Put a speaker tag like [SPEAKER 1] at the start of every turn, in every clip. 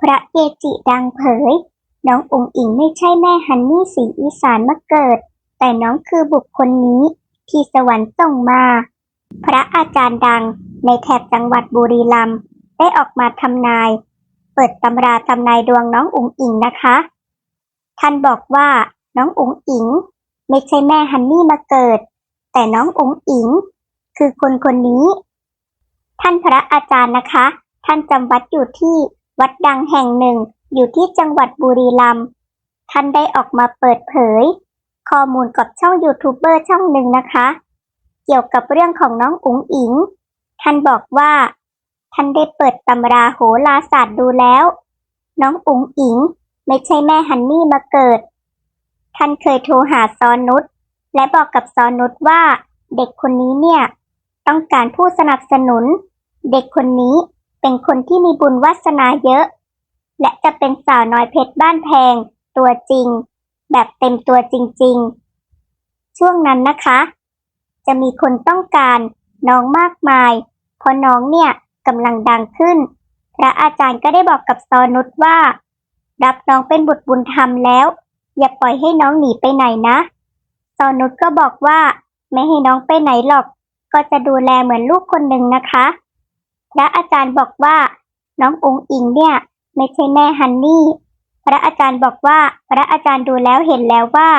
[SPEAKER 1] พระเกจิดังเผย น้องอุ๋งอิงไม่ใช่แม่ฮันนี่สีอีสานมาเกิด แต่น้องคือบุคคลนี้ ที่สวรรค์ส่งมา พระอาจารย์ดังในแถบจังหวัดบุรีรัมย์ได้ออกมาทำนาย เปิดตำราทำนายดวงน้องอุ๋งอิงนะคะ ท่านบอกว่าน้องอุ๋งอิง ไม่ใช่แม่ฮันนี่มาเกิด แต่น้องอุ๋งอิง คือคนคนนี้ ท่านพระอาจารย์นะคะ ท่านจำวัดอยู่ที่ วัดดังแห่งหนึ่งอยู่ที่จังหวัดบุรีรัมย์ท่านได้ออกมาเปิดเผย ข้อมูลกับช่องยูทูบเบอร์ช่องหนึ่งนะคะ เกี่ยวกับเรื่องของน้องอุ๋งอิง ท่านบอกว่า ท่านได้เปิดตำราโหราศาสตร์ดูแล้ว น้องอุ๋งอิงไม่ใช่แม่ฮันนี่มาเกิด ท่านเคยโทรหาซอนนุชและบอกกับซอนนุชว่า เด็กคนนี้เนี่ย ต้องการผู้สนับสนุน เด็กคนนี้ เป็นคนที่มีบุญวาสนาเยอะ และจะเป็นสาวน้อยเพชรบ้านแพง ตัวจริง แบบเต็มตัวจริง ๆ ช่วงนั้นนะคะ จะมีคนต้องการน้องมากมาย เพราะน้องเนี่ยกำลังดังขึ้น พระอาจารย์ก็ได้บอกกับซอนุชว่า รับน้องเป็นบุตรบุญธรรมแล้ว อย่าปล่อยให้น้องหนีไปไหนนะซอนุชก็บอกว่า ไม่ให้น้องไปไหนหรอก ก็จะดูแลเหมือนลูกคนหนึ่งนะคะ พระอาจารย์บอกว่า น้ององค์อิงเนี่ย ไม่ใช่แม่ฮันนี่ พระอาจารย์บอกว่าพระอาจารย์ดูแล้วเห็นแล้วว่า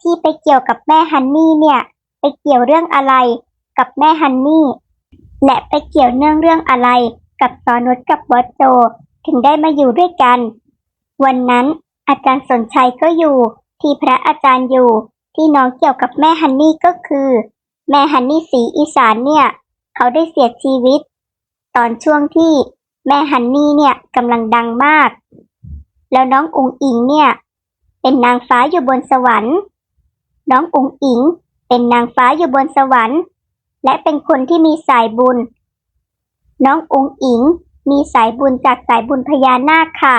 [SPEAKER 1] ที่ไปเกี่ยวกับแม่ฮันนี่เนี่ย ไปเกี่ยวเรื่องอะไรกับแม่ฮันนี่ และไปเกี่ยวเนื่องเรื่องอะไรกับซอนุชกับบอสโจถึงได้มาอยู่ด้วยกัน วันนั้นอาจารย์สนชัยก็อยู่ ที่พระอาจารย์อยู่ ที่น้องเกี่ยวกับแม่ฮันนี่ก็คือ แม่ฮันนี่สีอีสานเนี่ย เขาได้เสียชีวิต ตอนช่วงที่แม่ฮันนี่เนี่ยกำลังดังมาก แล้วน้องอุ๋งอิงเนี่ย เป็นนางฟ้าอยู่บนสวรรค์ น้องอุ๋งอิง เป็นนางฟ้าอยู่บนสวรรค์ และเป็นคนที่มีสายบุญ น้องอุ๋งอิงมีสายบุญจากสายบุญพญานาคค่ะ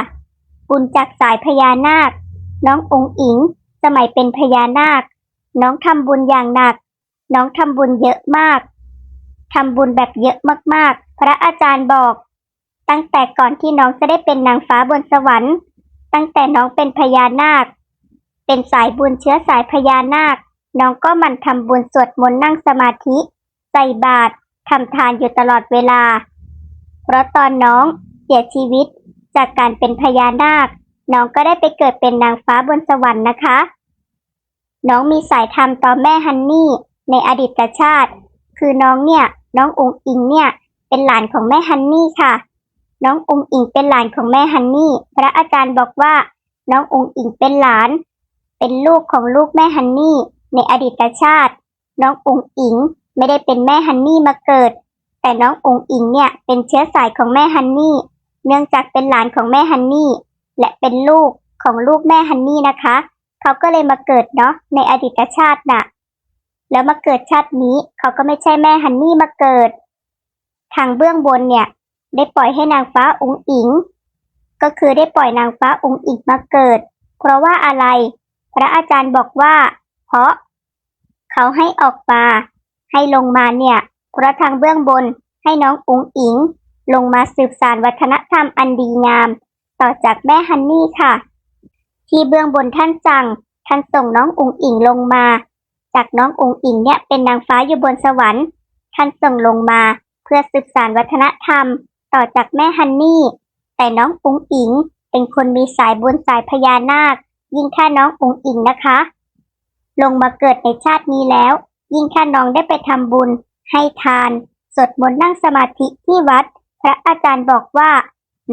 [SPEAKER 1] บุญจากสายพญานาค น้องอุ๋งอิง สมัยเป็นพญานาค น้องทำบุญอย่างหนัก น้องทำบุญเยอะมาก ทำบุญแบบเยอะมากๆ พระอาจารย์บอก ตั้งแต่ก่อนที่น้องจะได้เป็นนางฟ้าบนสวรรค์ ตั้งแต่น้องเป็นพญานาค เป็นสายบุญเชื้อสายพญานาค น้องก็มันทำบุญสวดมนต์นั่งสมาธิ ใส่บาตรทำทานอยู่ตลอดเวลา เพราะตอนน้องเสียชีวิตจากการเป็นพญานาค น้องก็ได้ไปเกิดเป็นนางฟ้าบนสวรรค์นะคะ น้องมีสายธรรมต่อแม่ฮันนี่ในอดีตชาติ คือน้องเนี่ย น้ององอิงเนี่ย เป็นหลานของแม่ฮันนี่ค่ะ น้ององอิงเป็นหลานของแม่ฮันนี่ พระอาจารย์บอกว่า น้ององอิงเป็นหลาน เป็นลูกของลูกแม่ฮันนี่ ในอดีตชาติ น้ององอิงไม่ได้เป็นแม่ฮันนี่มาเกิด แต่น้ององอิงเนี่ยเป็นเชื้อสายของแม่ฮันนี่ เนื่องจากเป็นหลานของแม่ฮันนี่ และเป็นลูกของลูกแม่ฮันนี่นะคะ เขาก็เลยมาเกิดเนาะในอดีตชาติน่ะ แล้วมาเกิดชาตินี้เขาก็ไม่ใช่แม่ฮันนี่มาเกิด ทางเบื้องบนเนี่ย ได้ปล่อยให้นางฟ้าอุ๋งอิง ก็คือได้ปล่อยนางฟ้าอุ๋งอิงมาเกิด เพราะว่าอะไร พระอาจารย์บอกว่า เพราะ เขาให้ออกมา ให้ลงมาเนี่ยเพราะทางเบื้องบนให้น้องอุ๋งอิง ลงมาสืบสานวัฒนธรรมอันดีงาม ต่อจากแม่ฮันนี่ค่ะ ที่เบื้องบนท่านสั่งท่านส่งน้องอุ๋งอิงลงมา จากน้องอุ๋งอิงเนี่ยเป็นนางฟ้าอยู่บนสวรรค์ ท่านส่งลงมาเพื่อสืบสานวัฒนธรรม ต่อจากแม่ฮันนี่ แต่น้องอุ๋งอิงเป็นคนมีสายบุญสายพญานาค ยิ่งถ้าน้องอุ๋งอิงนะคะ ลงมาเกิดในชาตินี้แล้ว ยิ่งถ้าน้องได้ไปทำบุญ ให้ทานสวดมนต์นั่งสมาธิที่วัด พระอาจารย์บอกว่า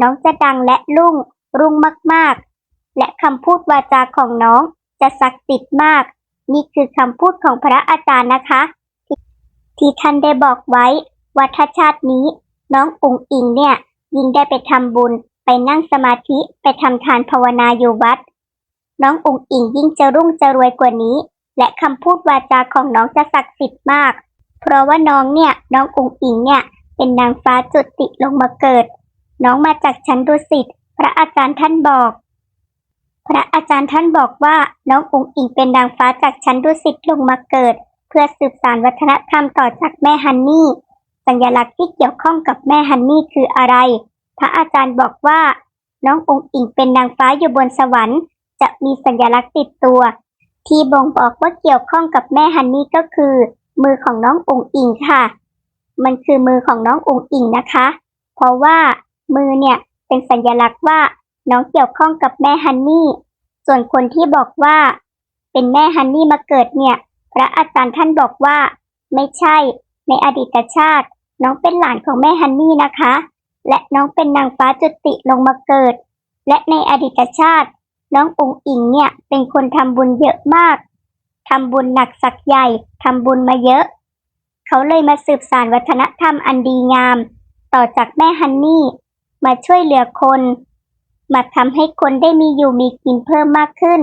[SPEAKER 1] น้องจะดังและรุ่งรุ่งมากๆ และคำพูดวาจาของน้องจะศักดิ์สิทธิ์มาก นี่คือคำพูดของพระอาจารย์นะคะ ที่ท่านได้บอกไว้ว่าถ้าชาตินี้ น้องอุ๋งอิงเนี่ย ยิ่งได้ไปทำบุญ ไปนั่งสมาธิไปทำทานภาวนาอยู่วัด น้องอุ๋งอิงยิ่งจะรุ่งจะรวยกว่านี้ และคำพูดวาจาของน้องจะศักดิ์สิทธิ์มาก เพราะว่าน้องเนี่ย น้องอุ๋งอิงเนี่ย เป็นนางฟ้าจุติลงมาเกิด น้องมาจากชั้นดุสิตพระอาจารย์ท่านบอก พระอาจารย์ท่านบอกว่าน้องอุ๋งอิงเป็นนางฟ้าจากชั้นดุสิตลงมาเกิด เพื่อสืบสานวัฒนธรรมต่อจากแม่ฮันนี่ สัญลักษณ์ที่เกี่ยวข้องกับแม่ฮันนี่คืออะไร พระอาจารย์บอกว่า น้ององค์อิงเป็นนางฟ้าอยู่บนสวรรค์ จะมีสัญลักษณ์ติดตัว ที่บ่งบอกว่าเกี่ยวข้องกับแม่ฮันนี่ก็คือ มือของน้ององค์อิงค่ะ มันคือมือของน้ององค์อิงนะคะ เพราะว่ามือเนี่ยเป็นสัญลักษณ์ว่า น้องเกี่ยวข้องกับแม่ฮันนี่ ส่วนคนที่บอกว่า เป็นแม่ฮันนี่มาเกิดเนี่ย พระอาจารย์ท่านบอกว่า ไม่ใช่ ในอดีตชาติ น้องเป็นหลานของแม่ฮันนี่นะคะ และน้องเป็นนางฟ้าจุติลงมาเกิด และในอดีตชาติ น้ององค์อิงเนี่ยเป็นคนทำบุญเยอะมากทำบุญหนักสักใหญ่ทำบุญมาเยอะ เขาเลยมาสืบสานวัฒนธรรมอันดีงาม ต่อจากแม่ฮันนี่ มาช่วยเหลือคน มาทำให้คนได้มีอยู่มีกินเพิ่มมากขึ้น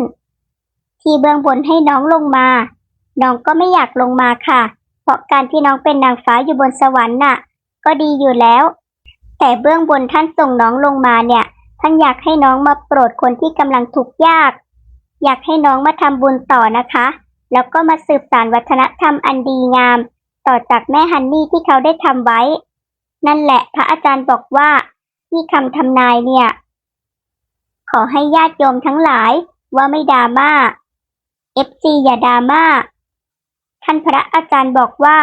[SPEAKER 1] ที่เบื้องบนให้น้องลงมา น้องก็ไม่อยากลงมาค่ะ เพราะการที่น้องเป็นนางฟ้าอยู่บนสวรรค์น่ะ ก็ดีอยู่แล้ว แต่เบื้องบนท่านส่งน้องลงมาเนี่ย ท่านอยากให้น้องมาโปรดคนที่กำลังทุกข์ยาก อยากให้น้องมาทำบุญต่อนะคะ แล้วก็มาสืบสานวัฒนธรรมอันดีงาม ต่อจากแม่ฮันนี่ที่เขาได้ทำไว้ นั่นแหละพระอาจารย์บอกว่าที่คำทำนายเนี่ย ขอให้ญาติโยมทั้งหลายว่าไม่ดราม่า FC อย่าดราม่า ท่านพระอาจารย์บอกว่า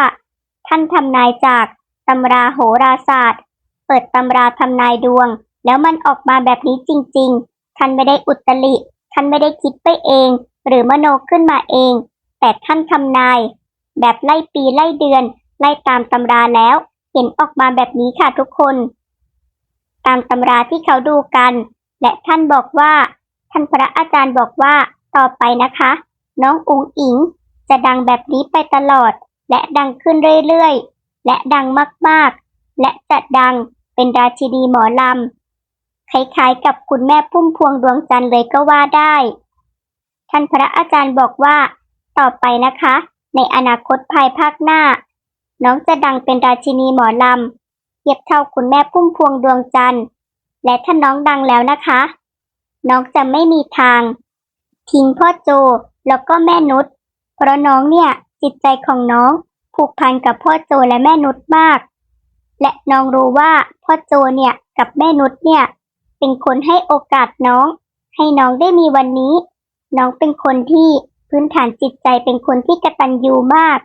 [SPEAKER 1] ท่านทำนายจากตำราโหราศาสตร์ เปิดตำราทำนายดวง แล้วมันออกมาแบบนี้จริง ๆ ท่านไม่ได้อุตริ ท่านไม่ได้คิดไปเอง หรือมโนขึ้นมาเอง แต่ท่านทำนาย แบบไล่ปีไล่เดือน ไล่ตามตำราแล้ว เห็นออกมาแบบนี้ค่ะทุกคน ตามตำราที่เขาดูกัน และท่านบอกว่า ท่านพระอาจารย์บอกว่าต่อไปนะคะ น้องอุ๋งอิงจะดังแบบนี้ไปตลอด และดังขึ้นเรื่อยๆ และดังมากๆ และจะดังเป็นราชินีหมอลำคล้ายๆกับคุณแม่พุ่มพวงดวงจันทร์เลยก็ว่าได้ ท่านพระอาจารย์บอกว่า ต่อไปนะคะ ในอนาคตภายภาคหน้า น้องจะดังเป็นราชินีหมอลำเทียบเท่าคุณแม่พุ่มพวงดวงจันทร์ และถ้าน้องดังแล้วนะคะ น้องจะไม่มีทาง ทิ้งพ่อโจแล้วก็แม่นุชเพราะน้องเนี่ยจิตใจของน้องผูกพันกับพ่อโจและแม่นุชมาก และน้องรู้ว่าพ่อโจเนี่ยกับแม่นุชเนี่ย เป็นคนให้โอกาสน้อง ให้น้องได้มีวันนี้ น้องเป็นคนที่พื้นฐานจิตใจเป็นคนที่กตัญญูมาก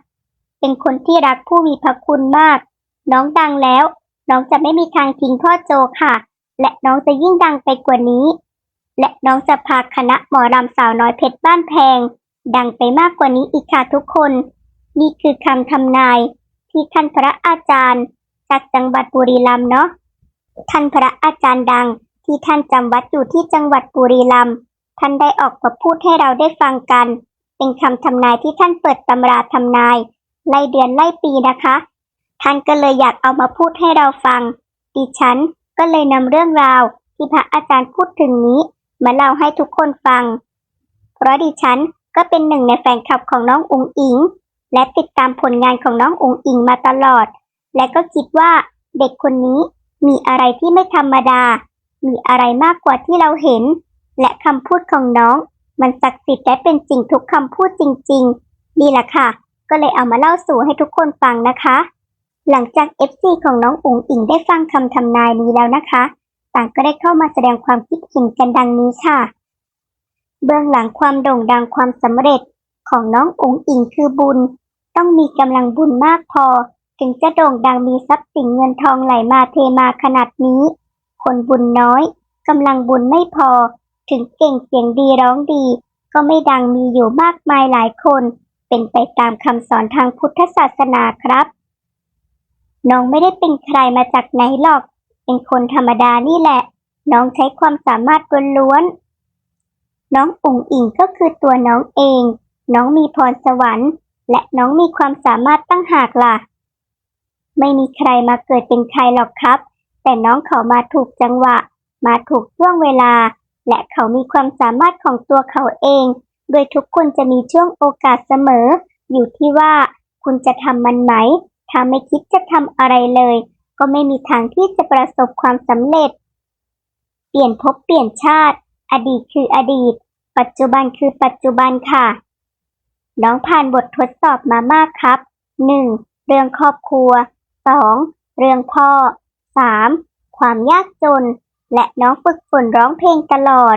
[SPEAKER 1] เป็นคนที่รักผู้มีพระคุณมาก น้องดังแล้ว น้องจะไม่มีทางทิ้งพ่อโจค่ะ และน้องจะยิ่งดังไปกว่านี้ และน้องจะพาคณะหมอรำสาวน้อยเพชรบ้านแพง ดังไปมากกว่านี้อีกค่ะทุกคน นี่คือคำทำนาย ที่ท่านพระอาจารย์ จากจังหวัดบุรีรัมย์เนาะท่านพระอาจารย์ดังที่ท่านจำวัดอยู่ที่จังหวัดบุรีรัมย์ท่านได้ออกมาพูดให้เราได้ฟังกัน เป็นคำทำนายที่ท่านเปิดตำราทำนายไล่เดือนไล่ปีนะคะ ท่านก็เลยอยากเอามาพูดให้เราฟัง ดิฉัน ก็เลยนำเรื่องราวที่พระอาจารย์พูดถึงนี้ มาเล่าให้ทุกคนฟัง เพราะดิฉันก็เป็นหนึ่งในแฟนคลับของน้องอุ๋งอิง และติดตามผลงานของน้องอุ๋งอิงมาตลอด และก็คิดว่าเด็กคนนี้มีอะไรที่ไม่ธรรมดา มีอะไรมากกว่าที่เราเห็น และคำพูดของน้อง มันศักดิ์สิทธิ์และเป็นจริงทุกคำพูดจริงๆนี่แหละค่ะ ก็เลยเอามาเล่าสู่ให้ทุกคนฟังนะคะ หลังจาก FC ของน้องอุ๋งอิงได้ฟังคำทำนายนี้แล้วนะคะ ต่างก็ได้เข้ามาแสดงความคิดเห็นกันดังนี้ค่ะ เบื้องหลังความโด่งดังความสำเร็จของน้องอุ๋งอิงคือบุญ ต้องมีกำลังบุญมากพอ ถึงจะโด่งดังมีทรัพย์สินเงินทองไหลมาเทมาขนาดนี้ คนบุญน้อยกำลังบุญไม่พอ ถึงเก่งเสียงดีร้องดี ก็ไม่ดังมีอยู่มากมายหลายคน เป็นไปตามคำสอนทางพุทธศาสนาครับ น้องไม่ได้เป็นใครมาจากไหนหรอก เป็นคนธรรมดานี่แหละ น้องใช้ความสามารถล้วนๆน้องอุ๋งอิงก็คือตัวน้องเอง น้องมีพรสวรรค์ และน้องมีความสามารถตั้งหากล่ะ ไม่มีใครมาเกิดเป็นใครหรอกครับ แต่น้องเขามาถูกจังหวะ มาถูกช่วงเวลา และเขามีความสามารถของตัวเขาเอง โดยทุกคนจะมีช่วงโอกาสเสมอ อยู่ที่ว่าคุณจะทำมันไหม ถ้าไม่คิดจะทำอะไรเลย ก็ไม่มีทางที่จะประสบความสำเร็จ เปลี่ยนภพเปลี่ยนชาติ อดีตคืออดีต ปัจจุบันคือปัจจุบันค่ะ น้องผ่านบททดสอบมามากครับ 1. เรื่องครอบครัว 2. เรื่องพ่อ 3. ความยากจน และน้องฝึกฝนร้องเพลงตลอด